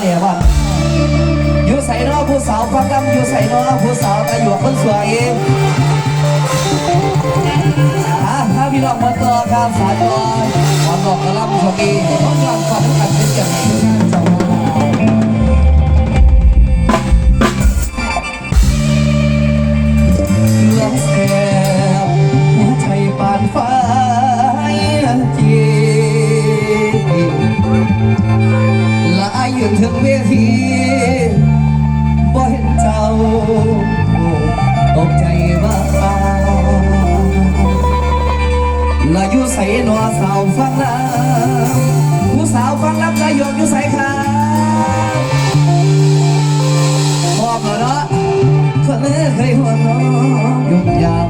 เนี่ยว่าอยู่ใส่นอผู้สาวฟังกำอยู่ใส่นอผู้สาวแต่อยู่คนสวย งเวทีบ่เห็นเจ้าตกใจบ้าละอยู่ใส่หนอสาวฟังลำผู้สาวฟังลำใจหยกอยู่ใส่ขาพอมแล้วเนาะคนเลือเคยหัวน้องยุบยำ